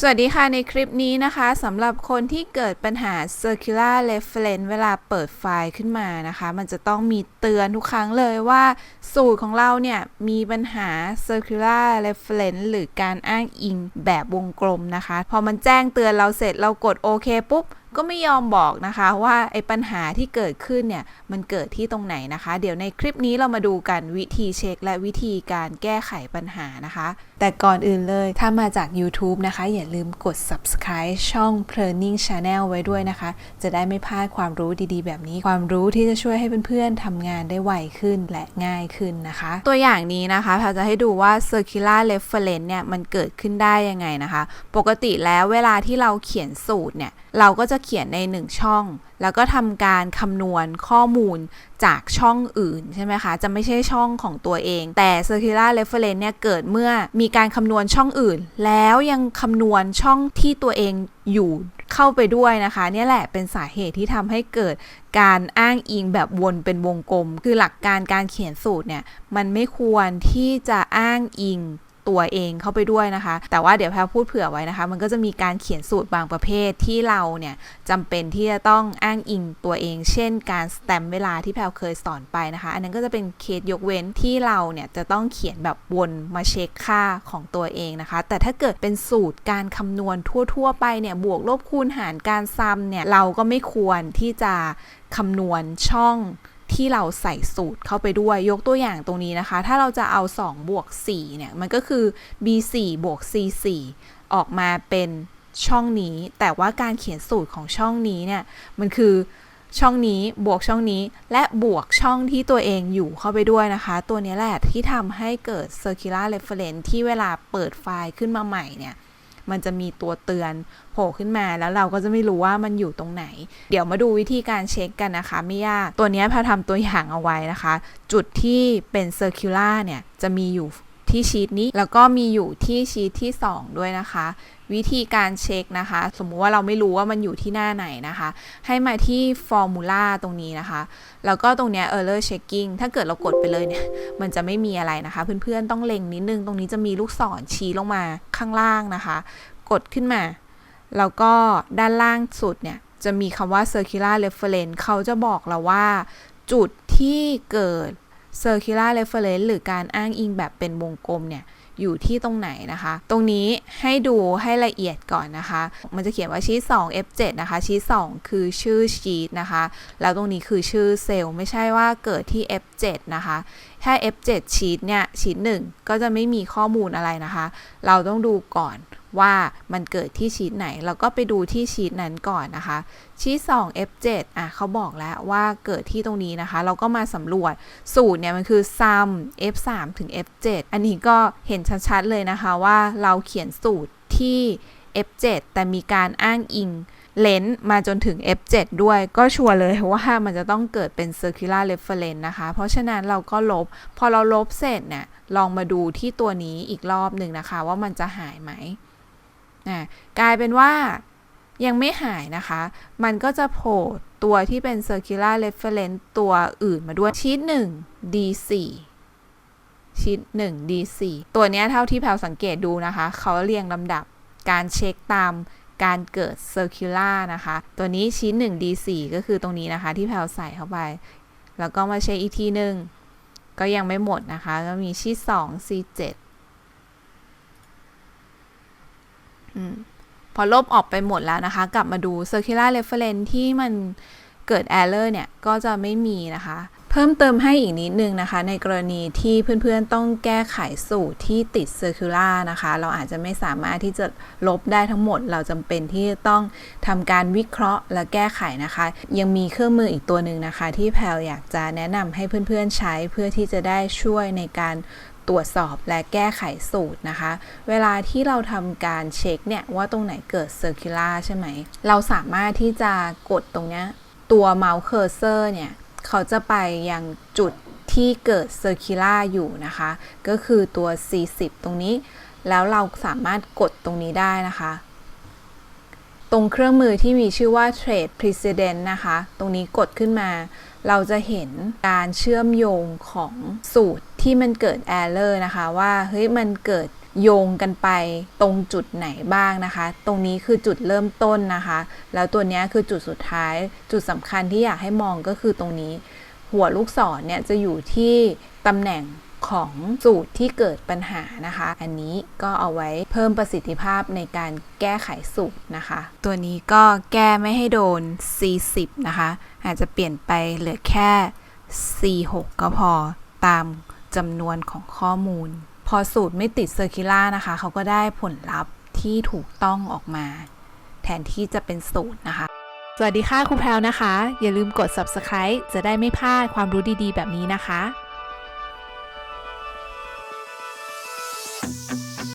สวัสดีค่ะ ในคลิปนี้นะคะสำหรับคนที่เกิดปัญหา circular reference เวลาเปิดไฟล์ขึ้นมานะคะ มันจะต้องมีเตือนทุกครั้งเลยว่า สูตรของเราเนี่ย มีปัญหา circular reference หรือการอ้างอิงแบบวงกลมนะคะ พอมันแจ้งเตือนเราเสร็จเรากดโอเคปุ๊บ ก็ไม่ยอมบอกนะคะว่าไอ้ปัญหาที่เกิดขึ้นเนี่ยมันเกิดที่ตรงไหนนะคะ เดี๋ยวในคลิปนี้เรามาดูกันวิธีเช็ค และวิธีการแก้ไขปัญหานะคะ แต่ก่อนอื่นเลยถ้ามาจาก YouTube นะคะ อย่าลืมกด subscribe ช่อง p l e a r n i n g Channel ไว้ด้วยนะคะ จะได้ไม่พลาดความรู้ดีๆ แบบนี้ ความรู้ที่จะช่วยให้เพื่อนๆทำงานได้ไวขึ้นและง่ายขึ้นนะคะ ตัวอย่างนี้นะคะแพรจะให้ดูว่า circular reference เนี่ยมันเกิดขึ้นได้ยังไงนะคะ ปกติแล้วเวลาที่เราเขียนสูตรเนี่ยเราก็จะเขียนใน 1 ช่อง แล้วก็ทำการคำนวณข้อมูลจากช่องอื่นใช่ไหมคะ จะไม่ใช่ช่องของตัวเอง แต่ circular reference เนี่ยเกิดเมื่อมีการคำนวณช่องอื่น แล้วยังคำนวณช่องที่ตัวเองอยู่เข้าไปด้วยนะคะนี่แหละเป็นสาเหตุที่ทำให้เกิดการอ้างอิงแบบวนเป็นวงกลม คือหลักการการเขียนสูตรเนี่ยมันไม่ควรที่จะอ้างอิง ตัวเองเข้าไปด้วยนะคะ แต่ว่าเดี๋ยวแพรพูดเผื่อไว้นะคะ มันก็จะมีการเขียนสูตรบางประเภทที่เราเนี่ยจำเป็นที่จะต้องอ้างอิงตัวเอง เช่น การสแตมเวลาที่แพรเคยสอนไปนะคะ อันนั้นก็จะเป็นเคสยกเว้นที่เราเนี่ยจะต้องเขียนแบบวนมาเช็คค่าของตัวเองนะคะ แต่ถ้าเกิดเป็นสูตรการคำนวณทั่ว ๆ ไปเนี่ยบวกลบคูณหารการซัมเนี่ยเราก็ไม่ควรที่จะคำนวณช่อง ที่เราใส่สูตรเข้าไปด้วย ยกตัวอย่างตรงนี้นะคะ ถ้าเราจะเอา2บวก4เนี่ย มันก็คือ b 4 บวก c 4 ออกมาเป็นช่องนี้ แต่ว่าการเขียนสูตรของช่องนี้เนี่ย มันคือช่องนี้บวกช่องนี้และบวกช่องที่ตัวเองอยู่เข้าไปด้วยนะคะ ตัวนี้แหละที่ทำให้เกิด circular reference ที่เวลาเปิดไฟล์ขึ้นมาใหม่เนี่ย มันจะมีตัวเตือนโผล่ขึ้นมาแล้วเราก็จะไม่รู้ว่ามันอยู่ตรงไหน เดี๋ยวมาดูวิธีการเช็คกันนะคะ ไม่ยาก ตัวนี้พาทำตัวอย่างเอาไว้นะคะ จุดที่เป็นเซอร์คิลาเนี่ยจะมีอยู่ ที่ชีตนี้ แล้วก็มีอยู่ที่ชีตที่ 2 ด้วยนะคะ วิธีการเช็คนะคะ สมมุติว่าเราไม่รู้ว่ามันอยู่ที่หน้าไหนนะคะ ให้มาที่ฟอร์มูลาตรงนี้นะคะ แล้วก็ตรงเนี้ย error checking ถ้าเกิดเรากดไปเลยเนี่ย มันจะไม่มีอะไรนะคะ เพื่อนๆต้องเล็งนิดนึง ตรงนี้จะมีลูกศรชี้ลงมาข้างล่างนะคะ กดขึ้นมา แล้วก็ด้านล่างสุดเนี่ยจะมีคำว่า circular reference เขาจะบอกเราว่าจุดที่เกิด circular reference หรือการอ้างอิงแบบเป็นวงกลมเนี่ยอยู่ที่ตรงไหนนะคะ ตรงนี้ให้ดูให้ละเอียดก่อนนะคะ มันจะเขียนว่าชีต2 F7 นะคะ ชีต2คือชื่อชีตนะคะ แล้วตรงนี้คือชื่อเซลล์ ไม่ใช่ว่าเกิดที่ F7 นะคะ ถ้า F7 ชีตเนี่ยชีต1ก็จะไม่มีข้อมูลอะไรนะคะ เราต้องดูก่อน ว่ามันเกิดที่ชีตไหน เราก็ไปดูที่ชีตนั้นก่อนนะคะ ชีต2 F7 อะเขาบอกแล้วว่าเกิดที่ตรงนี้นะคะ เราก็มาสำรวจสูตรเนี่ยมันคือ sum F3 ถึง F7 อันนี้ก็เห็นชัดๆเลยนะคะว่าเราเขียนสูตรที่ F7 แต่มีการอ้างอิงเลนส์มาจนถึง F7 ด้วยก็ชัวร์เลยว่ามันจะต้องเกิดเป็น circular reference นะคะ เพราะฉะนั้นเราก็ลบ พอเราลบเสร็จเนี่ยลองมาดูที่ตัวนี้อีกรอบหนึ่งนะคะ ว่ามันจะหายไหม นะกลายเป็นว่ายังไม่หายนะคะ มันก็จะโผล่ตัวที่เป็น circular reference ตัวอื่นมาด้วยชีต1 D4 ชีต1 D4 ตัวนี้เท่าที่แพลสังเกตดูนะคะ เขาเรียงลำดับการเช็คตามการเกิด circular นะคะ ตัวนี้ชีต1 D4 ก็คือตรงนี้นะคะ ที่แพลใส่เข้าไป แล้วก็มาเช็คอีกทีหนึ่งก็ยังไม่หมดนะคะ ก็มีชีต2 C7 อืม พอลบออกไปหมดแล้วนะคะ กลับมาดู circular reference ที่มันเกิด error เนี่ย ก็จะไม่มีนะคะ เพิ่มเติมให้อีกนิดนึงนะคะ ในกรณีที่เพื่อนๆต้องแก้ไขสูตรที่ติด circular นะคะ เราอาจจะไม่สามารถที่จะลบได้ทั้งหมด เราจำเป็นที่จะต้องทำการวิเคราะห์และแก้ไขนะคะ ยังมีเครื่องมืออีกตัวหนึ่งนะคะ ที่แพลอยากจะแนะนำให้เพื่อนๆใช้เพื่อที่จะได้ช่วยในการ ตรวจสอบและแก้ไขสูตรนะคะ เวลาที่เราทำการเช็คเนี่ยว่าตรงไหนเกิดเซอร์คิล่าใช่ไหม เราสามารถที่จะกดตรงเนี้ยตัวเมาส์เคอร์เซอร์เนี่ยเขาจะไปยังจุดที่เกิดเซอร์คิล่าอยู่นะคะ ก็คือตัว 40 ตรงนี้ แล้วเราสามารถกดตรงนี้ได้นะคะ ตรงเครื่องมือที่มีชื่อว่า trade precedent นะคะ ตรงนี้กดขึ้นมา เราจะเห็นการเชื่อมโยงของสูตรที่มันเกิด error นะคะว่าเฮ้ยมันเกิดโยงกันไปตรงจุดไหนบ้างนะคะ ตรงนี้คือจุดเริ่มต้นนะคะ แล้วตัวนี้คือจุดสุดท้าย จุดสำคัญที่อยากให้มองก็คือตรงนี้ หัวลูกศรเนี่ยจะอยู่ที่ตำแหน่ง ของสูตรที่เกิดปัญหานะคะ อันนี้ก็เอาไว้เพิ่มประสิทธิภาพในการแก้ไขสูตรนะคะ ตัวนี้ก็แก้ไม่ให้โดน C10 นะคะ อาจจะเปลี่ยนไปเหลือแค่ C6 ก็พอตามจำนวนของข้อมูล พอสูตรไม่ติดเซอร์คิล่านะคะ เขาก็ได้ผลลัพธ์ที่ถูกต้องออกมา แทนที่จะเป็นสูตรนะคะ สวัสดีค่ะครูแพรวนะคะ อย่าลืมกด subscribe จะได้ไม่พลาดความรู้ดีๆ แบบนี้นะคะ